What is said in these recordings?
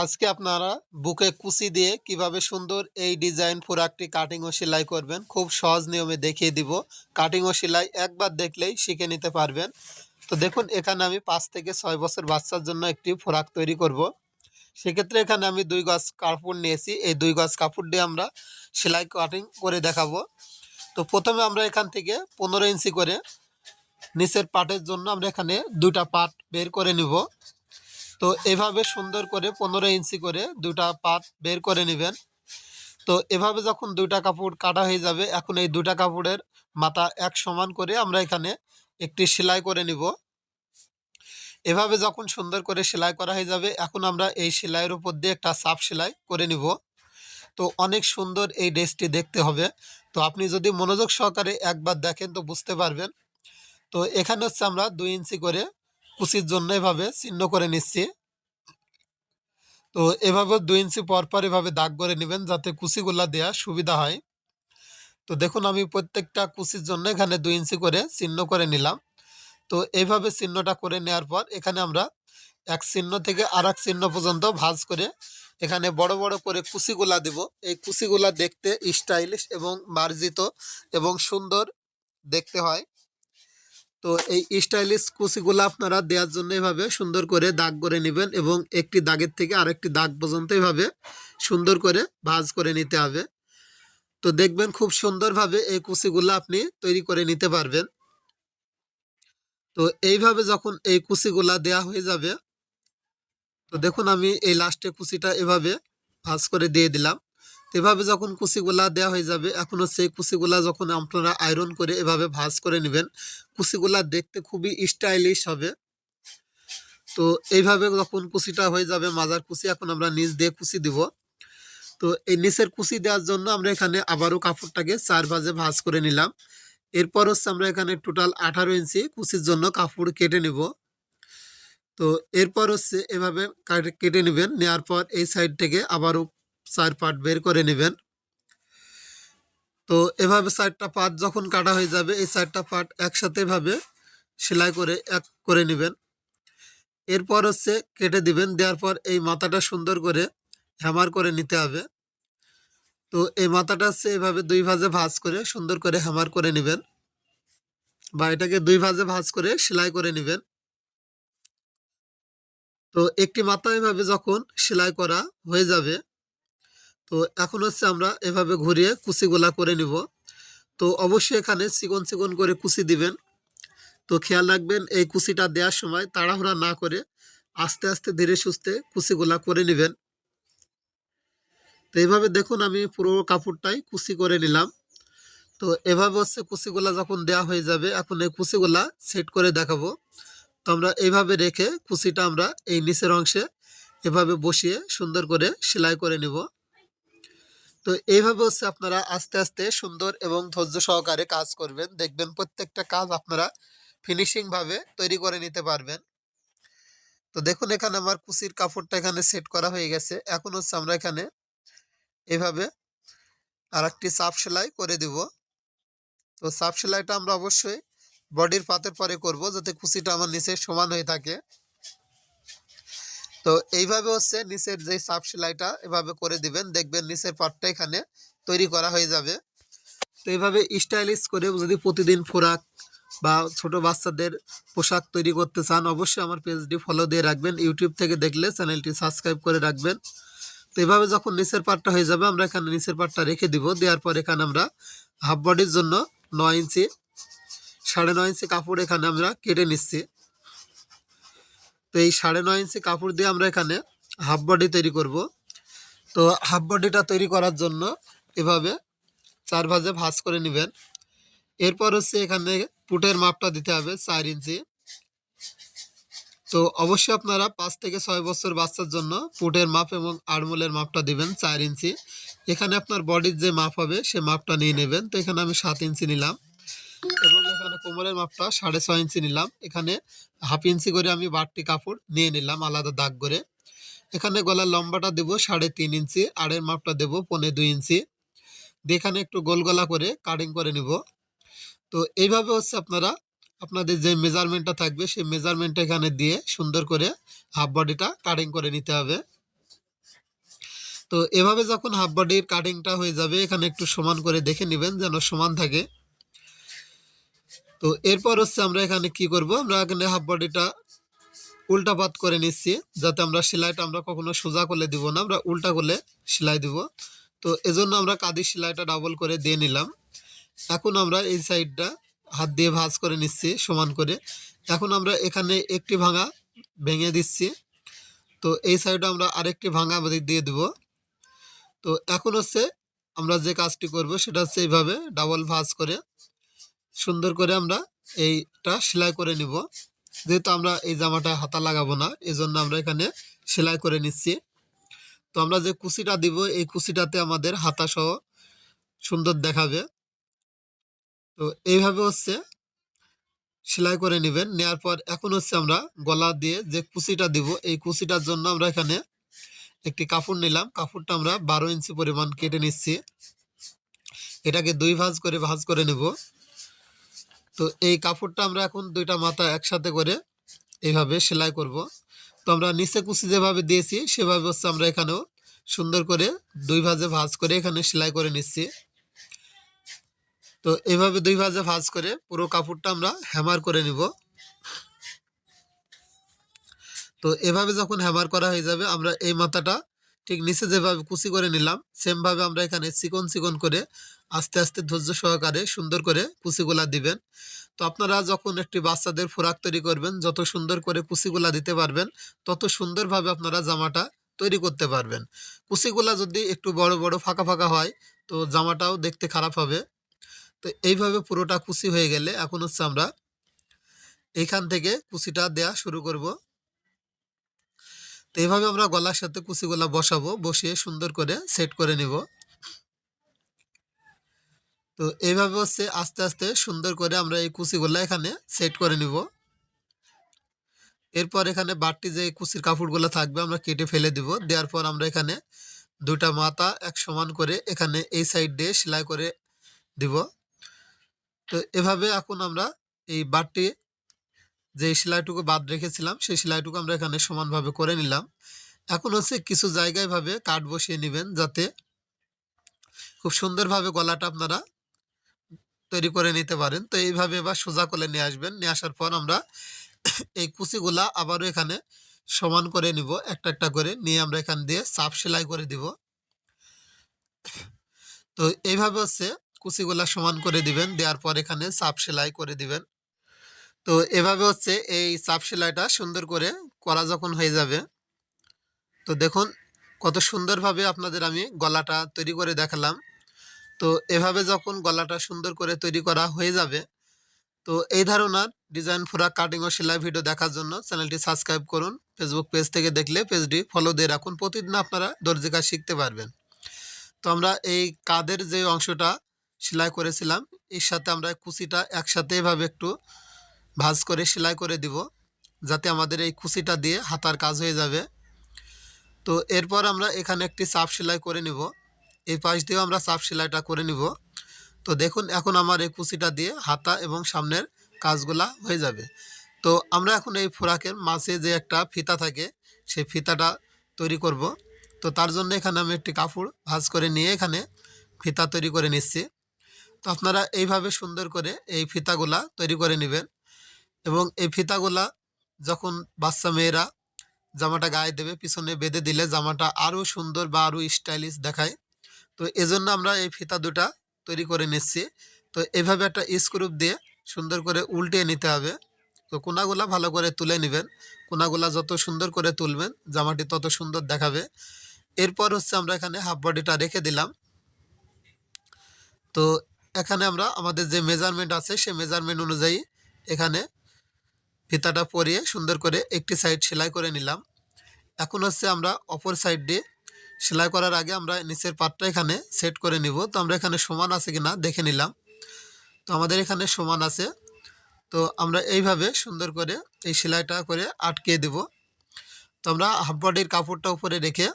আজকে আপনারা বুকে কুচি দিয়ে কীভাবে সুন্দর এই ডিজাইন ফোরাকটি কাটিং ও সেলাই করবেন, খুব সহজ নিয়মে দেখিয়ে দিব। কাটিং ও সেলাই একবার দেখলেই শিখে নিতে পারবেন। তো দেখুন, এখানে আমি পাঁচ থেকে ছয় বছর বাচ্চার জন্য একটি ফোরাক তৈরি করব। সেক্ষেত্রে এখানে আমি দুই গজ কাপড় নিয়েছি। এই দুই গজ কাপড় দিয়ে আমরা সেলাই কাটিং করে দেখাবো। তো প্রথমে আমরা এখান থেকে পনেরো ইঞ্চি করে নিচের পাটের জন্য আমরা এখানে দুটা পাট বের করে নিব। তো এভাবে সুন্দর করে পনেরো ইঞ্চি করে দুটা পাত বের করে নেবেন। তো এভাবে যখন দুইটা কাপড় কাটা হয়ে যাবে, এখন এই দুটা কাপড়ের মাথা এক সমান করে আমরা এখানে একটি সেলাই করে নিব। এভাবে যখন সুন্দর করে সেলাই করা হয়ে যাবে, এখন আমরা এই সেলাইয়ের উপর দিয়ে একটা সাপ সেলাই করে নিব। তো অনেক সুন্দর এই ড্রেসটি দেখতে হবে। তো আপনি যদি মনোযোগ সহকারে একবার দেখেন তো বুঝতে পারবেন। তো এখানে হচ্ছে আমরা দুই ইঞ্চি করে কুচির জন্য এভাবে চিহ্ন করে নিচ্ছি। তো এভাবে দুই ইঞ্চি পর পর এভাবে দাগ করে নেবেন যাতে কুচিগুলা দেওয়া সুবিধা হয়। তো দেখুন, আমি প্রত্যেকটা কুচির জন্য এখানে দুই ইঞ্চি করে চিহ্ন করে নিলাম। তো এইভাবে চিহ্নটা করে নেওয়ার পর এখানে আমরা এক চিহ্ন থেকে আর এক চিহ্ন পর্যন্ত ভাঁজ করে এখানে বড় বড় করে কুচিগুলা দেব। এই কুচিগুলা দেখতে স্টাইলিশ এবং মার্জিত এবং সুন্দর দেখতে হয়। তো এই স্টাইলিশ কুচিগুলো আপনারা দেওয়ার জন্য এভাবে সুন্দর করে দাগ করে নেবেন এবং একটি দাগের থেকে আরেকটি দাগ পর্যন্ত এভাবে সুন্দর করে ভাঁজ করে নিতে হবে। তো দেখবেন খুব সুন্দরভাবে এই কুচিগুলো আপনি তৈরি করে নিতে পারবেন। তো এইভাবে যখন এই কুচিগুলা দেয়া হয়ে যাবে, তো দেখুন আমি এই লাস্টে কুচিটা এভাবে ভাঁজ করে দিয়ে দিলাম। এভাবে যখন কুচিগুলা দেওয়া হয়ে যাবে, এখন হচ্ছে কুচিগুলা যখন আপনারা আয়রন করে এভাবে ভাজ করে নেবেন কুচিগুলা দেখতে খুবই স্টাইলিশ হবে। তো এইভাবে যখন কুচিটা হয়ে যাবে, মাজার কুচি এখন আমরা নিচ দিয়ে কুচি দিব। তো এই নিচের কুচি দেওয়ার জন্য আমরা এখানে আবারও কাপড়টাকে চার ভাজে ভাজ করে নিলাম। এরপর হচ্ছে আমরা এখানে টোটাল আঠারো ইঞ্চি কুচির জন্য কাপড় কেটে নেব। তো এরপর হচ্ছে এভাবে কেটে নেবেন নেওয়ার পর এই সাইড থেকে আবারও চার পার্ট বের করে নেবেন। তো এভাবে চারটা পার্ট যখন কাটা হয়ে যাবে, এই চারটা পার্ট একসাথে এভাবে সেলাই করে এক করে নেবেন। এরপর হচ্ছে কেটে দিবেন, দেওয়ার পর এই মাথাটা সুন্দর করে হ্যামার করে নিতে হবে। তো এই মাথাটা হচ্ছে এভাবে দুই ভাজে ভাঁজ করে সুন্দর করে হ্যামার করে নেবেন বা এটাকে দুই ভাজে ভাঁজ করে সেলাই করে নেবেন। তো একটি মাথা এভাবে যখন সেলাই করা হয়ে যাবে তো এখন হচ্ছে আমরা এভাবে ঘুরিয়ে কুচিগুলা করে নিব। তো অবশ্যই এখানে চিকন চিকন করে কুচি দিবেন। তো খেয়াল রাখবেন, এই কুচিটা দেওয়ার সময় তাড়াহুড়া না করে আস্তে আস্তে ধীরে সুস্থে কুচিগুলা করে নেবেন। তো এইভাবে দেখুন আমি পুরো কাপড়টাই কুচি করে নিলাম। তো এভাবে হচ্ছে কুচিগুলা যখন দেওয়া হয়ে যাবে, এখন এই কুচিগুলা সেট করে দেখাবো। তো আমরা এইভাবে রেখে কুচিটা আমরা এই নিচের অংশে এভাবে বসিয়ে সুন্দর করে সেলাই করে নিব। তো এইভাবে হচ্ছে আপনারা আস্তে আস্তে সুন্দর এবং ধৈর্য সহকারে কাজ করবেন। দেখবেন প্রত্যেকটা কাজ আপনারা ফিনিশিং ভাবে তৈরি করে নিতে পারবেন। তো দেখুন এখানে আমার কুচির কাপড়টা এখানে সেট করা হয়ে গেছে। এখন হচ্ছে আমরা এখানে এভাবে আর একটি চাপ সেলাই করে দিব। তো চাপ সেলাইটা আমরা অবশ্যই বডির পাতের পরে করব যাতে কুচিটা আমার নিচে সমান হয়ে থাকে। তো এইভাবে হচ্ছে নিচের যে চাপ সেলাইটা এভাবে করে দিবেন। দেখবেন নিচের পাটটা এখানে তৈরি করা হয়ে যাবে। তো এইভাবে স্টাইলিশ করে যদি প্রতিদিন ফোরাক বা ছোট বাচ্চাদের পোশাক তৈরি করতে চান, অবশ্যই আমার পেজটি ফলো দিয়ে রাখবেন। ইউটিউব থেকে দেখলে চ্যানেলটি সাবস্ক্রাইব করে রাখবেন। তো এভাবে যখন নিচের পাটটা হয়ে যাবে, আমরা এখানে নিচের পাটটা রেখে দিব। দেওয়ার পর এখানে আমরা হাফ বডির জন্য নয় ইঞ্চি, সাড়ে নয় ইঞ্চি কাপড় এখানে আমরা কেটে নিচ্ছি। তো এই সাড়ে নয় ইঞ্চি কাপড় দিয়ে আমরা এখানে হাফ বডি তৈরি করব। তো হাফ বডিটা তৈরি করার জন্য এভাবে চার ভাজে ভাঁজ করে নেবেন। এরপর হচ্ছে এখানে পুটের মাপটা দিতে হবে চার ইঞ্চি। তো অবশ্যই আপনারা পাঁচ থেকে ছয় বছর বাচ্চার জন্য পুটের মাপ এবং আড়মোলের মাপটা দিবেন চার ইঞ্চি। এখানে আপনার বডির যে মাপ হবে সে মাপটা নিয়ে নেবেন। তো এখানে আমি সাত ইঞ্চি নিলাম। কোমরের মাপটা সাড়ে ছয় ইঞ্চি নিলাম। এখানে হাফ ইঞ্চি করে আমি বাড়তি কাপড় নিয়ে নিলাম আলাদা দাগ করে। এখানে গলার লম্বাটা দেব সাড়ে তিন ইঞ্চি, আড়ের মাপটা দেব পনে দুই ইঞ্চি। এখানে একটু গোল গলা করে কাটিং করে নিব। তো এইভাবে হচ্ছে আপনারা, আপনাদের যে মেজারমেন্টটা থাকবে, সেই মেজারমেন্টটা এখানে দিয়ে সুন্দর করে হাফ বডিটা কাটিং করে নিতে হবে। তো এভাবে যখন হাফ বডির কাটিংটা হয়ে যাবে, এখানে একটু সমান করে দেখে নেবেন যেন সমান থাকে। তো এরপর হচ্ছে আমরা এখানে কি করব? আমরা এখানে হাফ বডিটা উল্টা পাত করে নিচ্ছি, যাতে আমরা সেলাইটা আমরা কখনো সোজা করলে দিব না, আমরা উল্টা করলে সেলাই দিব। তো এজন্য আমরা কাঁদি সেলাইটা ডাবল করে দিয়ে নিলাম। এখন আমরা এই সাইডটা হাত দিয়ে ভাঁজ করে নিচ্ছি সমান করে। এখন আমরা এখানে একটি ভাঙা ভেঙে দিচ্ছি। তো এই সাইডে আমরা আরেকটি ভাঙা দিয়ে দিব। তো এখন হচ্ছে আমরা যে কাজটি করব সেটা হচ্ছে এইভাবে ডাবল ভাঁজ করে সুন্দর করে আমরা এইটা সেলাই করে নিব। যেহেতু আমরা এই জামাটা হাতা লাগাবো না এই জন্য আমরা এখানে সেলাই করে নিচ্ছি। তো আমরা যে কুচিটা দিব, এই কুচিটাতে আমাদের হাতা সহ সুন্দর দেখাবে। তো এইভাবে হচ্ছে সেলাই করে নেবেন। নেওয়ার পর এখন হচ্ছে আমরা গলা দিয়ে যে কুচিটা দিব, এই কুচিটার জন্য আমরা এখানে একটি কাপড় নিলাম। কাপড়টা আমরা বারো ইঞ্চি পরিমাণ কেটে নিচ্ছি। এটাকে দুই ভাঁজ করে ভাঁজ করে নেব। তো এই কাপড়টা আমরা এখন দুইটা মাথা একসাথে করে এইভাবে সেলাই করব। তো আমরা নিচে কুচি যেভাবে দিয়েছি, সেভাবে হচ্ছে আমরা এখানেও সুন্দর করে দুই ভাজে ভাঁজ করে এখানে সেলাই করে নিচ্ছি। তো এভাবে দুই ভাজে ভাঁজ করে পুরো কাপড়টা আমরা হ্যামার করে নিব। তো এভাবে যখন হ্যামার করা হয়ে যাবে, আমরা এই মাথাটা ঠিক নিচে যেভাবে কুচি করে নিলাম, সেমভাবে আমরা এখানে চিকন চিকন করে আস্তে আস্তে ধৈর্য সহকারে সুন্দর করে কুচিগুলা দিবেন। তো আপনারা যখন একটি বাচ্চাদের ফোরাক তৈরি করবেন, যত সুন্দর করে কুচিগুলা দিতে পারবেন, তত সুন্দরভাবে আপনারা জামাটা তৈরি করতে পারবেন। কুচিগুলা যদি একটু বড় বড় ফাঁকা ফাঁকা হয়, তো জামাটাও দেখতে খারাপ হবে। তো এইভাবে পুরোটা কুচি হয়ে গেলে এখন হচ্ছে আমরা এইখান থেকে কুচিটা দেয়া শুরু করব। তো এইভাবে আমরা গলার সাথে কুচিগুলা বসাবো, বসিয়ে সুন্দর করে সেট করে নিব। তো এইভাবে হচ্ছে আস্তে আস্তে সুন্দর করে আমরা এই কুচিগুলা এখানে সেট করে নিব। এরপর এখানে বাড়তি যে কুচির কাপড়গুলো থাকবে আমরা কেটে ফেলে দিব। দেওয়ার পর আমরা এখানে দুটা মাথা এক সমান করে এখানে এই সাইড দিয়ে সেলাই করে দিব। তো এভাবে এখন আমরা এই বাড়তি যে সেলাইটুকু বাদ রেখেছিলাম, সেই সেলাইটুকু আমরা এখানে সমানভাবে করে নিলাম। এখন হচ্ছে কিছু জায়গায় ভাবে কাঠ বসিয়ে নেবেন যাতে খুব সুন্দরভাবে গলাটা আপনারা তৈরি করে নিতে পারেন। তো এইভাবে এবার সোজা করে নিয়ে আসবেন। নিয়ে আসার পর আমরা এই কুচিগুলা আবারও এখানে সমান করে নিব, একটা একটা করে। নিয়ে আমরা এখান দিয়ে চাপ সেলাই করে দিব। তো এইভাবে হচ্ছে কুচিগুলা সমান করে দিবেন। দেওয়ার পর এখানে চাপ সেলাই করে দিবেন। তো এভাবে হচ্ছে এই চাপ সেলাইটা সুন্দর করে করা যখন হয়ে যাবে, তো দেখুন কত সুন্দরভাবে আপনাদের আমি গলাটা তৈরি করে দেখালাম। তো এভাবে যখন গলাটা সুন্দর করে তৈরি করা হয়ে যাবে, তো এই ধরনের ডিজাইন ফোরাক কাটিং ও সেলাই ভিডিও দেখার জন্য চ্যানেলটি সাবস্ক্রাইব করুন। ফেসবুক পেজ থেকে দেখলে পেজটি ফলো দিয়ে রাখুন। প্রতিদিন আপনারা দর্জি কাজ শিখতে পারবেন। তো আমরা এই কাদের যে অংশটা সেলাই করেছিলাম, এর সাথে আমরা কুচিটা একসাথে এভাবে একটু ভাঁজ করে, সেলাই করে দিব, যাতে আমাদের এই কুচিটা দিয়ে হাতার কাজ হয়ে যাবে। তো এরপর আমরা এখানে একটি চাপ সেলাই করে নিব। এই পাশ দিয়েও আমরা চাপ সেলাইটা করে নিব। তো দেখুন, এখন আমার এই কুচিটা দিয়ে হাতা এবং সামনের কাজগুলা হয়ে যাবে। তো আমরা এখন এই ফোরাকের মাঝে যে একটা ফিতা থাকে, সেই ফিতাটা তৈরি করব। তো তার জন্য এখানে আমি একটি কাপড় ভাজ করে নিয়ে এখানে ফিতা তৈরি করে নিচ্ছি। তো আপনারা এইভাবে সুন্দর করে এই ফিতাগুলা তৈরি করে নেবেন। এবং এই ফিতাগুলা যখন বাচ্চা মেয়েরা জামাটা গায়ে দেবে, পিছনে বেঁধে দিলে জামাটা আরও সুন্দর বা আরও স্টাইলিশ দেখায়। তো এজন্য আমরা এই ফিতা দুটা তৈরি করে নিচ্ছি। তো এভাবে একটা স্ক্রুপ দিয়ে সুন্দর করে উল্টিয়ে নিতে হবে। তো কোনাগুলা ভালো করে তুলে নেবেন। কোনাগুলা যত সুন্দর করে তুলবেন, জামাটি তত সুন্দর দেখাবে। এরপর হচ্ছে আমরা এখানে হাফ বডিটা রেখে দিলাম। তো এখানে আমরা আমাদের যে মেজারমেন্ট আছে, সেই মেজারমেন্ট অনুযায়ী এখানে ফিতাটা পরিয়ে সুন্দর করে একটি সাইড সেলাই করে নিলাম। এখন হচ্ছে আমরা অপর সাইড দিয়ে সেলাই করার আগে আমরা নিচের পাটটা এখানে সেট করে নিব। তো আমরা এখানে সমান আছে কিনা দেখে নিলাম। তো আমাদের এখানে সমান আছে। তো আমরা এইভাবে সুন্দর করে এই সেলাইটা করে আটকে দেব। তো আমরা হাফ বডির কাপড়টা উপরে রেখে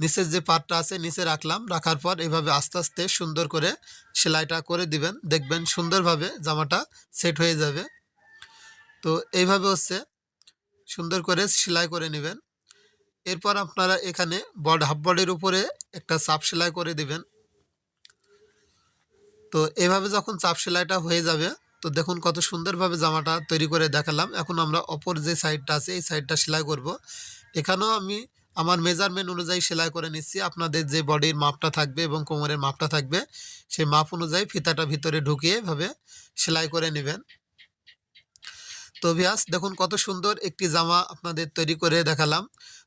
নিচের যে পাটটা আছে নিচে রাখলাম। রাখার পর এইভাবে আস্তে আস্তে সুন্দর করে সেলাইটা করে দিবেন। দেখবেন সুন্দরভাবে জামাটা সেট হয়ে যাবে। তো এইভাবে হচ্ছে সুন্দর করে সেলাই করে নেবেন। এরপর আপনারা এখানে বড হাফ বডের উপরে একটা চাপ সেলাই করে দিবেন। তো এভাবে যখন চাপ সেলাইটা হয়ে যাবে, তো দেখুন কত সুন্দরভাবে জামাটা তৈরি করে দেখালাম। এখন আমরা অপর যে সাইডটা আছে, এই সাইডটা সেলাই করব। এখানেও আমি আমার মেজারমেন্ট অনুযায়ী সেলাই করে নিচ্ছি। আপনাদের যে বডির মাপটা থাকবে এবং কোমরের মাপটা থাকবে, সেই মাপ অনুযায়ী ফিতাটা ভিতরে ঢুকিয়ে এভাবে সেলাই করে নেবেন। তো ভিয়াস দেখুন কত সুন্দর একটি জামা আপনাদের তৈরি করে দেখালাম।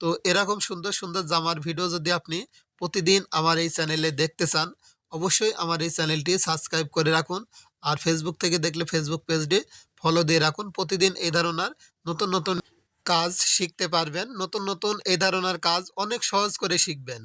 তো এরকম সুন্দর সুন্দর জামার ভিডিও যদি আপনি প্রতিদিন আমার এই চ্যানেলে দেখতে চান, অবশ্যই আমার এই চ্যানেলটি সাবস্ক্রাইব করে রাখুন আর ফেসবুক থেকে দেখলে ফেসবুক পেজটি ফলো দিয়ে রাখুন। প্রতিদিন এই ধরনের নতুন নতুন কাজ শিখতে পারবেন, নতুন নতুন এই ধরনের কাজ অনেক সহজ করে শিখবেন।